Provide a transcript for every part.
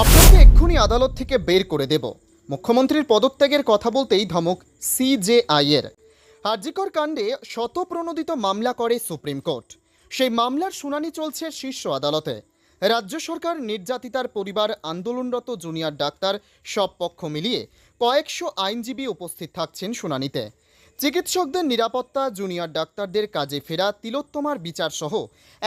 আপনাকে এক্ষুনি আদালত থেকে বের করে দেব। মুখ্যমন্ত্রীর পদত্যাগের কথা বলতেই ধমক সিজেআই এর আরজিকর কাণ্ডে শতপ্রণোদিত মামলা করে সুপ্রিম কোর্ট। সেই মামলার শুনানি চলছে শীর্ষ আদালতে। রাজ্য সরকার নির্যাতিতার পরিবার আন্দোলনরত জুনিয়র ডাক্তার সব পক্ষ মিলিয়ে কয়েকশো আইনজীবী উপস্থিত থাকছেন শুনানিতে। চিকিৎসকদের নিরাপত্তা, জুনিয়র ডাক্তারদের কাজে ফেরা, তিলোত্তমার বিচারসহ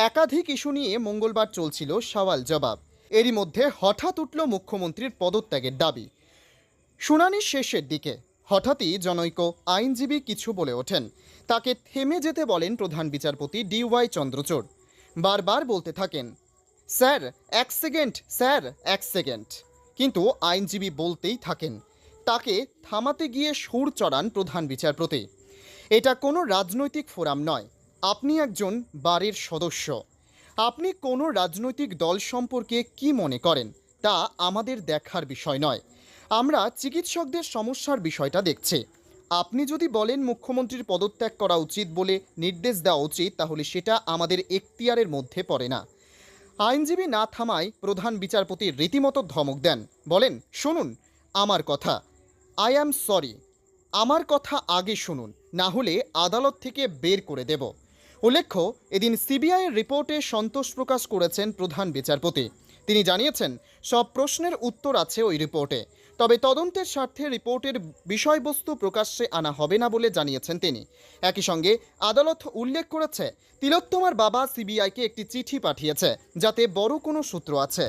একাধিক ইস্যু নিয়ে মঙ্গলবার চলছিল সওয়াল জবাব। এরই মধ্যে হঠাৎ উঠল মুখ্যমন্ত্রীর পদত্যাগের দাবি। শুনানির শেষের দিকে হঠাৎই জনৈক আইনজীবী কিছু বলে ওঠেন। তাকে থেমে যেতে বলেন প্রধান বিচারপতি ডি ডিওয়াই চন্দ্রচূড়। বারবার বলতে থাকেন, স্যার, এক সেকেন্ড, স্যার, এক সেকেন্ড। কিন্তু আইনজীবী বলতেই থাকেন, তাকে থামাতে গিয়ে সুর চড়ান প্রধান বিচারপতি। এটা কোনো রাজনৈতিক ফোরাম নয়। আপনি একজন বাড়ির সদস্য। আপনি কোনো রাজনৈতিক দল সম্পর্কে কি মনে করেন? তা আমাদের দেখার বিষয় নয়। আমরা চিকিৎসকদের সমস্যার বিষয়টা দেখছি। আপনি যদি বলেন মুখ্যমন্ত্রীর পদত্যাগ করা উচিত বলে নির্দেশ দেওয়া উচিত, তাহলে সেটা আমাদের এখতিয়ারের মধ্যে পড়ে না। আইনজীবী না থামায় প্রধান বিচারপতি রীতিমতো ধমক দেন। বলেন, শুনুন, আমার কথা। আই অ্যাম সরি আমার কথা আগে শুনুন, না হলে আদালত থেকে বের করে দেব। উল্লেখ্য, এদিন সিবিআইয়ের রিপোর্টে সন্তোষ প্রকাশ করেছেন প্রধান বিচারপতি। তিনি জানিয়েছেন, সব প্রশ্নের উত্তর আছে ওই রিপোর্টে। তবে তদন্তের স্বার্থে রিপোর্টের বিষয়বস্তু প্রকাশ্যে আনা হবে না বলে জানিয়েছেন তিনি। একই সঙ্গে আদালত উল্লেখ করেছে, তিলোত্তমার বাবা সিবিআইকে একটি চিঠি পাঠিয়েছে, যাতে বড় কোনো সূত্র আছে।